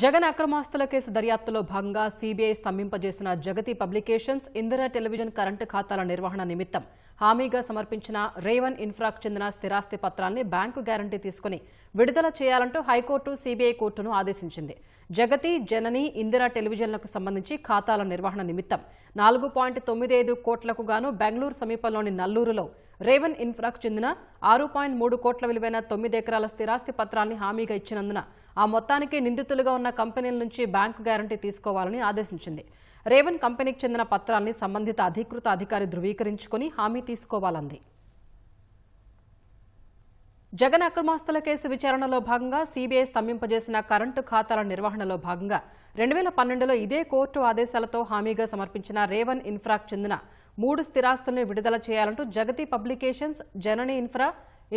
జగన్ అక్రమాస్తుల కేసు దర్యాప్తులో భాగంగా CBI స్తంభింపజేసిన Jagati publications Indira television current ఖాతాల నిర్వహణ నిమిత్తం హామీగా సమర్పించిన రేవన్ ఇన్ఫ్రాకు చెందిన స్థిరాస్తి పత్రాల్ని బ్యాంకు గ్యారంటీ తీసుకుని విడుదల చేయాలంటూ హైకోర్టు సీబీఐ కోర్టును ఆదేశించింది. జగతి జనని ఇందిరా టెలివిజన్లకు సంబంధించి ఖాతాల నిర్వహణ నిమిత్తం నాలుగు పాయింట్ తొమ్మిది ఐదు కోట్లకు గాను బెంగళూరు సమీపంలోని నల్లూరులో రేవన్ ఇన్ఫ్రాకు చెందిన ఆరు పాయింట్ మూడు కోట్ల విలువైన తొమ్మిది ఎకరాల స్థిరాస్తి పత్రాల్ని హామీగా ఇచ్చినందున ఆ మొత్తానికి నిందితులుగా ఉన్న కంపెనీల నుంచి బ్యాంకు గ్యారంటీ తీసుకోవాలని ఆదేశించింది. రేవన్ కంపెనీకి చెందిన పత్రాల్ని సంబంధిత అధికృత అధికారి ధృవీకరించుకుని హామీ తీసుకోవాలంది. జగన్ అక్రమాస్తుల కేసు విచారణలో భాగంగా సీబీఐ స్తంభింపజేసిన కరెంటు ఖాతాల నిర్వహణలో భాగంగా రెండు వేల పన్నెండులో ఇదే కోర్టు ఆదేశాలతో హామీగా సమర్పించిన రేవన్ ఇన్ఫ్రాకు చెందిన మూడు స్థిరాస్తులను విడుదల చేయాలంటూ జగతి పబ్లికేషన్స్ జనని ఇన్ఫ్రా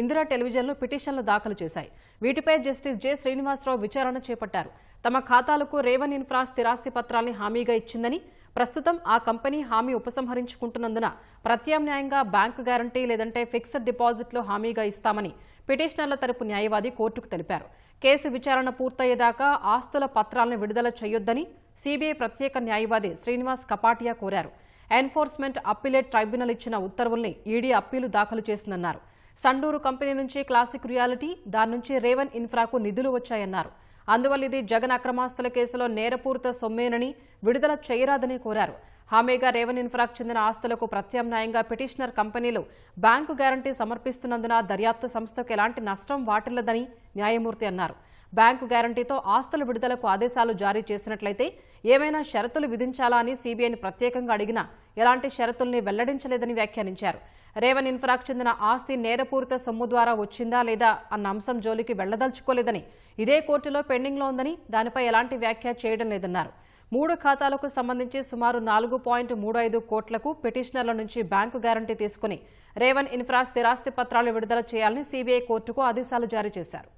ఇందిరా టెలివిజన్లు పిటిషన్లు దాఖలు చేశాయి. వీటిపై జస్టిస్ జె. శ్రీనివాసరావు విచారణ చేపట్టారు. తమ ఖాతాలకు రేవన్ ఇన్ఫ్రా స్థిరాస్తి పత్రాల్ని హామీగా ఇచ్చిందని ప్రస్తుతం ఆ కంపెనీ హామీ ఉపసంహరించుకుంటున్నందున ప్రత్యామ్నాయంగా బ్యాంకు గ్యారంటీ లేదంటే ఫిక్స్డ్ డిపాజిట్లు హామీగా ఇస్తామని పిటిషనర్ల తరపు న్యాయవాది కోర్టుకు తెలిపారు. కేసు విచారణ పూర్తయ్యేదాకా ఆస్తుల పత్రాలను విడుదల చేయొద్దని సీబీఐ ప్రత్యేక న్యాయవాది శ్రీనివాస్ కపాటియా కోరారు. ఎన్ఫోర్స్మెంట్ అప్పీలేట్ ట్రైబ్యునల్ ఇచ్చిన ఉత్తర్వుల్ని ఈడీ అప్పీలు దాఖలు చేసిందన్నారు. సండూరు కంపెనీ నుంచి క్లాసిక్ రియాలిటీ దాని నుంచి రేవన్ ఇన్ఫ్రాకు నిధులు వచ్చాయన్నారు. అందువల్ల ఇది జగన్ అక్రమాస్తుల కేసులో నేరపూరిత సొమ్మేనని విడుదల చేయరాదని కోరారు. హామీగా రేవన్ ఇన్ఫ్రాకు చెందిన ఆస్తులకు ప్రత్యామ్నాయంగా పిటిషనర్ కంపెనీలు బ్యాంకు గ్యారంటీ సమర్పిస్తున్నందున దర్యాప్తు సంస్థకు ఎలాంటి నష్టం వాటిల్లదని న్యాయమూర్తి అన్నారు. బ్యాంకు గ్యారంటీతో ఆస్తుల విడుదలకు ఆదేశాలు జారీ చేసినట్లయితే ఏమైనా షరతులు విధించాలా అని సీబీఐని ప్రత్యేకంగా అడిగినా ఎలాంటి షరతుల్ని వెల్లడించలేదని వ్యాఖ్యానించారు. రేవన్ ఇన్ఫ్రాకు చెందిన ఆస్తి నేరపూరిత సొమ్ము ద్వారా వచ్చిందా లేదా అన్న అంశం జోలికి వెళ్ళదలుచుకోలేదని ఇదే కోర్టులో పెండింగ్లో ఉందని దానిపై ఎలాంటి వ్యాఖ్య చేయడం లేదన్నారు. మూడు ఖాతాలకు సంబంధించి సుమారు నాలుగు పాయింట్ మూడు ఐదు కోట్లకు పిటిషనర్ల నుంచి బ్యాంకు గ్యారంటీ తీసుకుని రేవన్ ఇన్ఫ్రా స్థిరాస్తి పత్రాలు విడుదల చేయాలని సీబీఐ కోర్టుకు ఆదేశాలు జారీ చేశారు.